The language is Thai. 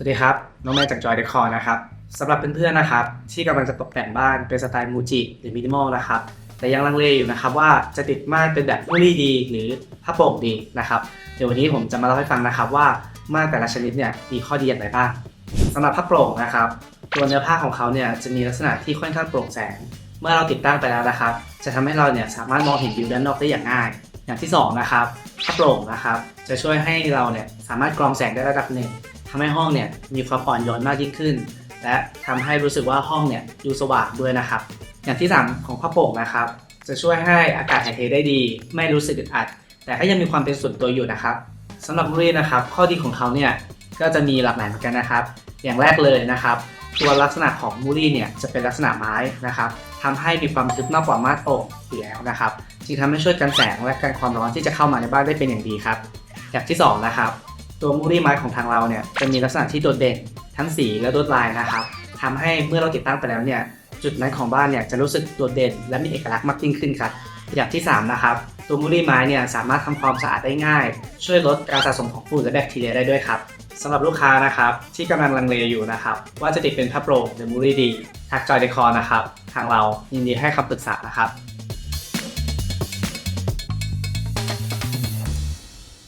สวัสดีครับ น้องแม่จากจอยเดคอร์นะครับสำหรับเพื่อนๆนะครับ ที่กำลังจะตกแต่งบ้านเป็นสไตล์มูจิหรือมินิมอลนะครับ แต่ยังลังเลอยู่นะครับว่าจะติดม่านเป็นแบบมูลี่ดีหรือผ้าโป่งดีนะครับ เดี๋ยววันนี้ผมจะมาเล่าให้ฟังนะครับว่าม่านแต่ละชนิดเนี่ยมีข้อดีอย่างไรบ้างสำหรับผ้าโปร่งนะครับ ตัวเนื้อผ้าของเขาเนี่ยจะมีลักษณะที่ค่อนข้างโปร่งแสง เมื่อเราติดตั้งไปแล้วนะครับ จะทำให้เราเนี่ยสามารถมองเห็นวิวด้านนอกได้อย่างง่าย อย่างที่สองนะครับผ้าโปร่งนะครับ จะช่วยให้เราเนี่ยสามารถกรองแสงได้ระดับหนึ่ง ทำให้ห้องเนี่ยมีความอ่อนโยนมากยิ่งขึ้น และทำให้รู้สึกว่าห้องเนี่ยดูสว่างด้วยนะครับ อย่างที่สามของผ้าโป่งนะครับ จะช่วยให้อากาศถ่ายเทได้ดี ไม่รู้สึกอึดอัด แต่ก็ยังมีความเป็นส่วนตัวอยู่นะครับสำหรับมูรี่นะครับ ข้อดีของเขาเนี่ยก็จะมีหลากหลายเหมือนกันนะครับ อย่างแรกเลยนะครับตัวลักษณะของมูรี่เนี่ยจะเป็นลักษณะไม้นะครับทำให้มีความทึบมากกว่ามาตรโป่งอยู่แล้วนะครับจึงทำให้ช่วยกันแสงและกันความร้อนที่จะเข้ามาในบ้านได้เป็นอย่างดีครับอย่างที่สองนะครับ ตัวมูรี่ไม้ของทางเราเนี่ยจะมีลักษณะที่โดดเด่นทั้งสีและลวดลายนะครับทำให้เมื่อเราติดตั้งไปแล้วเนี่ยจุดนั้นของบ้านเนี่ยจะรู้สึกโดดเด่น และมีเอกลักษณ์มากยิ่งขึ้นครับอย่างที่ 3 นะครับ ตัวมูลี่ไม้เนี่ยสามารถทำความสะอาดได้ง่าย ช่วยลดการสะสมของฝุ่นและแบคทีเรียได้ด้วยครับสำหรับลูกค้านะครับที่กำลังลังเลอยู่นะครับว่าจะติดเป็นผ้าโปร่งหรือมูลี่ดีทักจอยเดคอร์นะครับทางเรายินดีให้คำปรึกษานะครับ